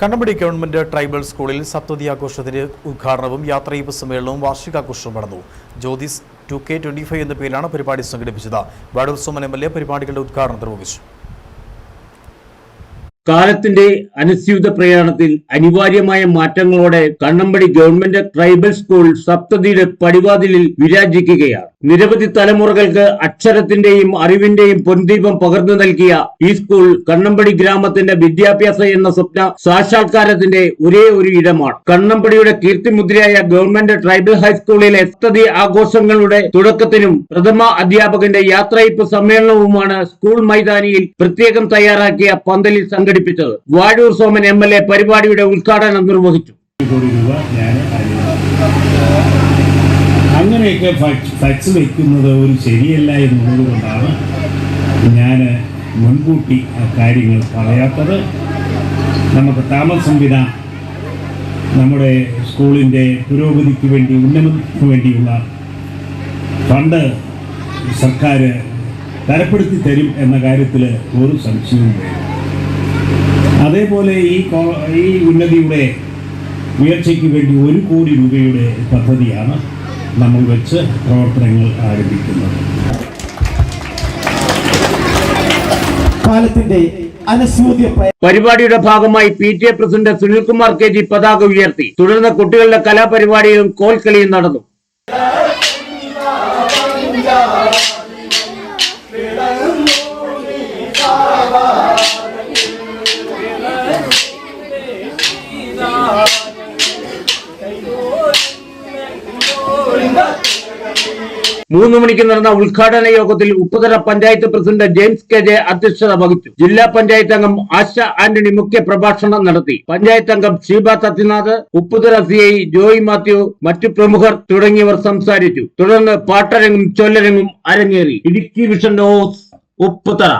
Kannampadi government tribal സ്കൂളിൽ സപ്തതി ആഘോഷത്തിന്റെ ഉദ്ഘാടനവും യാത്രയപ്പ് സമ്മേളനവും വാർഷികാഘോഷവും നടന്നു. Jyothis two K twenty five എന്ന പേരിലാണ് പരിപാടി സംഘടിപ്പിച്ചത്. Vadoor Suman M L A പരിപാടികളുടെ ഉദ്ഘാടനം നിർവഹിച്ചു. കാലത്തിന്റെ അനുസ്യൂത പ്രയാണത്തിൽ അനിവാര്യമായ മാറ്റങ്ങളോടെ കണ്ണമ്പടി ഗവൺമെന്റ് ട്രൈബൽ സ്കൂൾ സപ്തതിയുടെ പടിവാതിലിൽ വിരാജിക്കുകയാണ്. നിരവധി തലമുറകൾക്ക് അക്ഷരത്തിന്റെയും അറിവിന്റെയും പൊൻദീപം പകർന്നു നൽകിയ ഈ സ്കൂൾ കണ്ണമ്പടി ഗ്രാമത്തിന്റെ വിദ്യാഭ്യാസ എന്ന സ്വപ്ന സാക്ഷാത്കാരത്തിന്റെ ഒരേ ഒരു ഇടമാണ്. കണ്ണമ്പടിയുടെ കീർത്തിമുദ്രയായ ഗവൺമെന്റ് ട്രൈബൽ ഹൈസ്കൂളിലെ സപ്തതി ആഘോഷങ്ങളുടെ തുടക്കത്തിനും പ്രഥമ അധ്യാപകന്റെ യാത്രയപ്പ് സമ്മേളനവുമാണ് സ്കൂൾ മൈതാനിയിൽ പ്രത്യേകം തയ്യാറാക്കിയ പന്തലിൽ സംഘടിപ്പിച്ചത്. വാഴൂർ സോമൻ എം പരിപാടിയുടെ ഉദ്ഘാടനം നിർവഹിച്ചു. അങ്ങനെയൊക്കെ ടച്ച് വയ്ക്കുന്നത് ഒരു ശരിയല്ല എന്നുള്ളത് കൊണ്ടാണ് ഞാൻ മുൻകൂട്ടി കാര്യങ്ങൾ പറയാത്തത്. നമുക്ക് താമസം വിന നമ്മുടെ സ്കൂളിന്റെ പുരോഗതിക്ക് വേണ്ടി ഉന്നമനത്തിന് വേണ്ടിയുള്ള ഫണ്ട് സർക്കാർ തരപ്പെടുത്തി തരും എന്ന കാര്യത്തിൽ ഒരു സംശയവും അതേപോലെ ഈ ഈ ഉന്നതിയുടെ ഉയർച്ചയ്ക്ക് വേണ്ടി ഒരു കോടി രൂപയുടെ പദ്ധതിയാണ് നമ്മൾ വെച്ച് പ്രവർത്തനങ്ങൾ ആരംഭിക്കുന്നത്. കാലത്തിന്റെ അനസ്യൂദ്യ പരിപാടിയുടെ ഭാഗമായി P T A president Sunilkumar K G പതാക ഉയർത്തി. തുടർന്ന് കുട്ടികളുടെ കലാപരിപാടിയും കോൽക്കളിയും നടന്നു. മൂന്ന് മണിക്ക് നടന്ന ഉദ്ഘാടന യോഗത്തിൽ Upputhara panchayat president James K J അധ്യക്ഷത വഹിച്ചു. ജില്ലാ പഞ്ചായത്ത് അംഗം ആശ ആന്റണി മുഖ്യ പ്രഭാഷണം നടത്തി. പഞ്ചായത്ത് അംഗം ഷീബ സത്യനാഥ് ഉപ്പുതറ സി ഐ ജോയ് മാത്യു മറ്റു പ്രമുഖർ തുടങ്ങിയവർ സംസാരിച്ചു. തുടർന്ന് പാട്ടരങ്ങും ചൊല്ലരങ്ങും അരങ്ങേറി. Idukki vision news Upputhara.